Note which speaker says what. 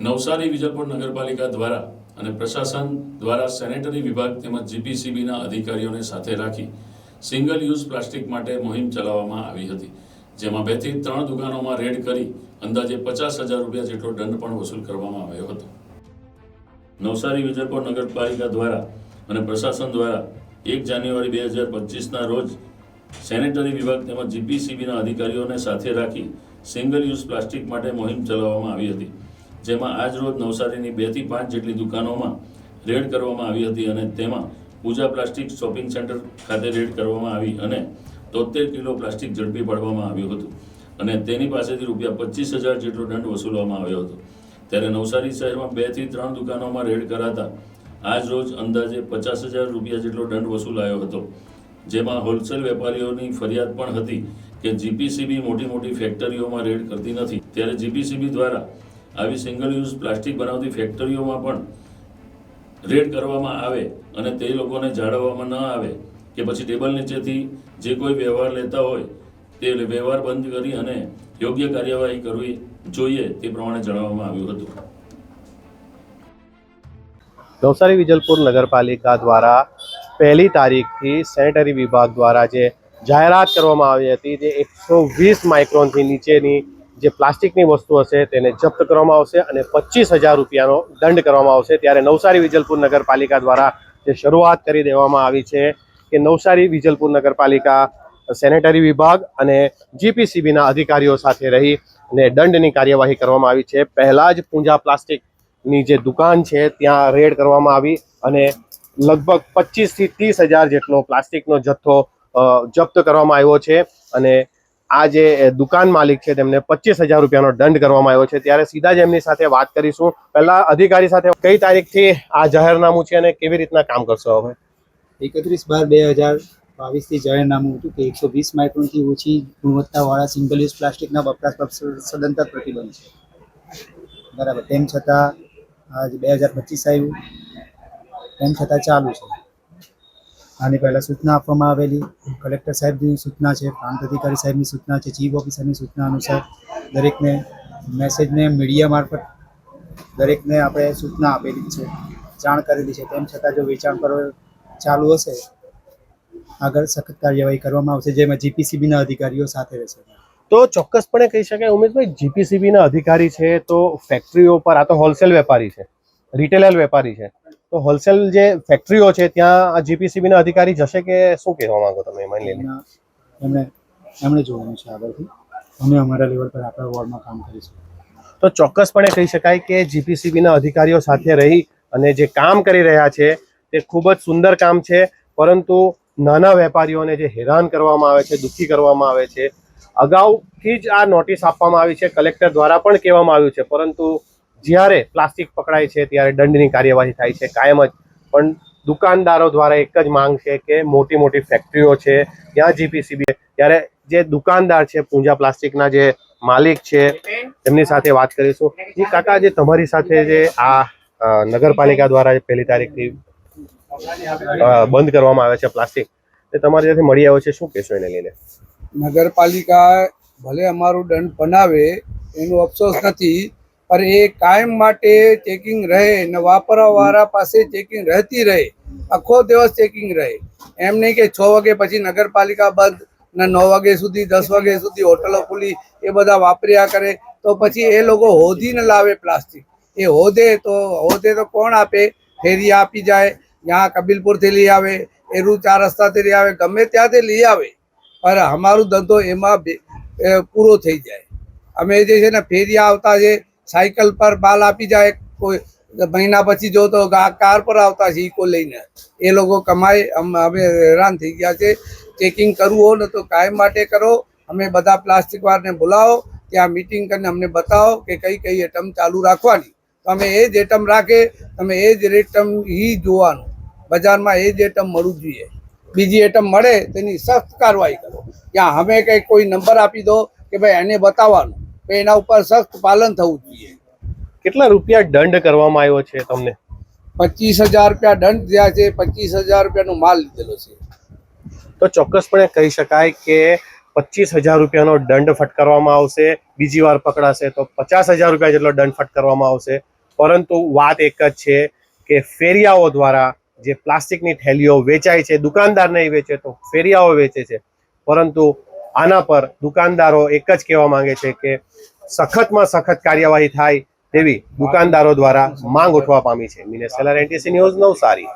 Speaker 1: નવસારી વિજયપુર નગરપાલિકા દ્વારા અને પ્રશાસન દ્વારા સેનેટરી વિભાગ તેમજ જીપીસીબીના અધિકારીઓને સાથે રાખી સિંગલ યુઝ પ્લાસ્ટિક માટે મુહિમ ચલાવવામાં આવી હતી, જેમાં બેથી ત્રણ દુકાનોમાં રેડ કરી અંદાજે પચાસ હજાર રૂપિયા જેટલો દંડ પણ વસૂલ કરવામાં આવ્યો હતો. નવસારી વિજયપુર નગરપાલિકા દ્વારા અને પ્રશાસન દ્વારા એક જાન્યુઆરી બે હજાર પચીસના રોજ સેનેટરી વિભાગ તેમજ જીપીસીબીના અધિકારીઓને સાથે રાખી સિંગલ યુઝ પ્લાસ્ટિક માટે મુહિમ ચલાવવામાં આવી હતી. જેમાં આજ રોજ નવસારીની બેથી પાંચ જેટલી દુકાનોમાં રેડ કરવામાં આવી હતી અને તેમાં પૂજા પ્લાસ્ટિક શોપિંગ સેન્ટર ખાતે રેડ કરવામાં આવી અને તોતેર કિલો પ્લાસ્ટિક ઝડપી પાડવામાં આવ્યું હતું. અને તેની પાસેથી રૂપિયા પચીસ હજાર જેટલો દંડ વસૂલવામાં આવ્યો હતો. ત્યારે નવસારી શહેરમાં બેથી ત્રણ દુકાનોમાં રેડ કરાતા આજ રોજ અંદાજે પચાસ હજાર રૂપિયા જેટલો દંડ વસૂલાયો હતો. જેમાં હોલસેલ વેપારીઓની ફરિયાદ પણ હતી કે જીપીસીબી મોટી મોટી ફેક્ટરીઓમાં રેડ કરતી નથી. ત્યારે જીપીસીબી દ્વારા આવી સિંગલ યુઝ પ્લાસ્ટિક બનાવતી ફેક્ટરીઓમાં પણ રેડ કરવામાં આવે અને તે લોકોને જાળવવામાં ન આવે કે પછી ટેબલ નીચેથી જે કોઈ વ્યવહાર લેતા હોય તે વ્યવહાર બંધ કરી અને યોગ્ય કાર્યવાહી કરવી જોઈએ તે પ્રમાણે જણાવવામાં આવ્યું હતું.
Speaker 2: નવસારી વિજલપુર નગરપાલિકા દ્વારા પહેલી તારીખથી સેનેટરી વિભાગ દ્વારા જે જાહેરાત કરવામાં આવી હતી, જે એકસો વીસ માઇક્રોનથી નીચેની જે પ્લાસ્ટિકની વસ્તુ હશે તેને જપ્ત કરવામાં આવશે અને પચીસ હજાર રૂપિયાનો દંડ કરવામાં આવશે ત્યારે નવસારી વિજલપુર નગરપાલિકા દ્વારા જે શરૂઆત કરી દેવામાં આવી છે કે નવસારી વિજલપુર નગરપાલિકા સેનેટરી વિભાગ અને જીપીસીબીના અધિકારીઓ સાથે રહી અને દંડની કાર્યવાહી કરવામાં આવી છે. પહેલા જ પૂંજા પ્લાસ્ટિકની જે દુકાન છે ત્યાં રેડ કરવામાં આવી અને લગભગ પચીસથી ત્રીસ હજાર જેટલો પ્લાસ્ટિકનો જથ્થો જપ્ત કરવામાં આવ્યો છે અને આ જે દુકાન માલિક છે તેમને પચીસ હજાર રૂપિયાનો દંડ કરવામાં આવ્યો છે. ત્યારે સીધા જ એમની સાથે વાત કરીશું. પહેલા અધિકારી સાથે કઈ તારીખથી આ જાહેરનામું છે અને કેવી રીતના કામ કરશો હવે?
Speaker 3: એકત્રીસ બાર બે હજાર બાવીસથી જાહેરનામું હતું કે એકસો વીસ માઇક્રોનથી ઓછી ગુણવત્તાવાળા સિંગલ યુઝ પ્લાસ્ટિકના વપરાશ પર સદંતર પ્રતિબંધ છે. બરાબર. તેમ છતાં આજ બે હજાર પચીસ આવ્યું. તેમ છતાં ચાલુ છે. આની પહેલાં સૂચના આપવામાં આવેલી. કલેક્ટર સાહેબની સૂચના છે, પ્રાંત અધિકારી સાહેબની સૂચના છે, ચીફ ઓફિસરની સૂચના અનુસાર દરેકને મેસેજને મીડિયા મારફત દરેકને આપણે સૂચના આપેલી છે, જાણ કરેલી છે. તેમ છતાં જો વેચાણ કરો ચાલુ હશે, આગળ સખત કાર્યવાહી કરવામાં આવશે, જેમાં જીપીસીબીના અધિકારીઓ સાથે રહેશે.
Speaker 2: તો ચોક્કસપણે કહી શકાય, ઉમેશભાઈ, જીપીસીબીના અધિકારી છે, તો ફેક્ટરીઓ પર, આ તો હોલસેલ વેપારી છે રિટેલર વેપારી છે તો હોલસેલ જે ફેક્ટરીઓ છે ત્યાં જીપીસીબીના અધિકારી જશે કે શું કહેવા માંગો તમે એ માની લઈને?
Speaker 3: એમણે એમણે જોવાનું છે આગળથી અમે અમારા લેવલ પર આપણા વોર્ડમાં કામ કરીશું.
Speaker 2: તો ચોક્કસપણે કહી શકાય કે જીપીસીબીના અધિકારીઓ સાથે રહી અને જે કામ કરી રહ્યા છે તે ખૂબ જ સુંદર કામ છે પરંતુ નાના વેપારીઓને જે હેરાન કરવામાં આવે છે દુઃખી કરવામાં આવે છે અગાઉથી જ આ નોટિસ આપવામાં આવી છે કલેક્ટર દ્વારા પણ કહેવામાં આવ્યું છે પરંતુ જ્યારે પ્લાસ્ટિક પકડાય છે, ત્યારે દંડની કાર્યવાહી થાય છે, કાયમ જ. પણ દુકાનદારો દ્વારા એક જ માંગ છે કે મોટી મોટી ફેક્ટરીઓ છે, ત્યાં જીપીસીબી ત્યારે જે દુકાનદાર છે, પૂંજા પ્લાસ્ટિકના જે માલિક છે, એમની સાથે વાત કરીશું. જી, કાકા, જે તમારી સાથે જે આ નગરપાલિકા દ્વારા પહેલી તારીખથી બંધ કરવામાં આવે છે પ્લાસ્ટિક, તે તમારી સાથે મળી આવ્યો છે. શું કહેશો એને લઈને?
Speaker 4: નગરપાલિકા ભલે અમારું દંડ બનાવે, એનો અફસોસ નથી પણ એ કાયમ માટે ચેકિંગ રહે ને વાપરવાવાળા પાસે ચેકિંગ રહેતી રહે. આખો દિવસ ચેકિંગ રહે. એમ નહીં કે છ વાગે પછી નગરપાલિકા બંધ ને નવ વાગે સુધી, દસ વાગ્યા સુધી હોટલો ખુલી, એ બધા વાપર્યા કરે. તો પછી એ લોકો હોધીને લાવે પ્લાસ્ટિક. એ હોદે તો હોદે તો કોણ આપે? ફેરી આપી જાય. ત્યાં કબીલપુરથી લઈ આવે એરું ચાર રસ્તાથી લઈ આવે, ગમે ત્યાંથી લઈ આવે. પણ અમારું ધંધો એમાં પૂરો થઈ જાય. અમે જે છે ને ફેરિયા આવતા છે સાયકલ પર બાલ આપી જાય, કોઈ મહિના પછી જો તો કાર પર આવતા છે ઇકો લઈને. એ લોકો કમાય અમ- હેરાન થઈ ગયા છે. ચેકિંગ કરવું હોય ને તો કાયમ માટે કરો. અમે બધા પ્લાસ્ટિક વાળને બોલાવો, ત્યાં મીટિંગ કરીને અમને બતાવો કે કઈ કઈ આઇટમ ચાલુ રાખવાની. તો અમે એ જ આઈટમ રાખે, તમે એ જ રેટમ હી જોવાનું. બજારમાં એ જ આઈટમ મળવું જોઈએ. બીજી આઇટમ મળે, તેની સખ્ત કાર્યવાહી કરો. ત્યાં અમે કંઈ કોઈ નંબર આપી દો કે ભાઈ એને બતાવવાનું. એના ઉપર સખ્ત પાલન થવું જોઈએ.
Speaker 2: કેટલા રૂપિયા દંડ કરવામાં આવ્યો છે તમને?
Speaker 4: પચીસ હજાર રૂપિયા દંડ થયા છે પચીસ હજાર રૂપિયાનો માલ લીધેલો છે.
Speaker 2: તો ચોક્કસપણે કહી શકાય કે પચીસ હજાર રૂપિયાનો દંડ ફટકારવામાં આવશે બીજી વાર પકડાશે તો પચાસ હજાર રૂપિયા જેટલો દંડ ફટકારવામાં આવશે. પરંતુ વાત એક જ છે કે ફેરિયાઓ દ્વારા જે પ્લાસ્ટિકની થેલીઓ વેચાય છે દુકાનદાર નહીં વેચે તો ફેરિયાઓ વેચે છે. પરંતુ આના પર દુકાનદારો એક જ કહેવા માંગે છે કે સખતમાં સખત કાર્યવાહી થાય તેવી દુકાનદારો દ્વારા માંગ ઉઠવા પામી છે. Minesh Selar NTC news Navsari.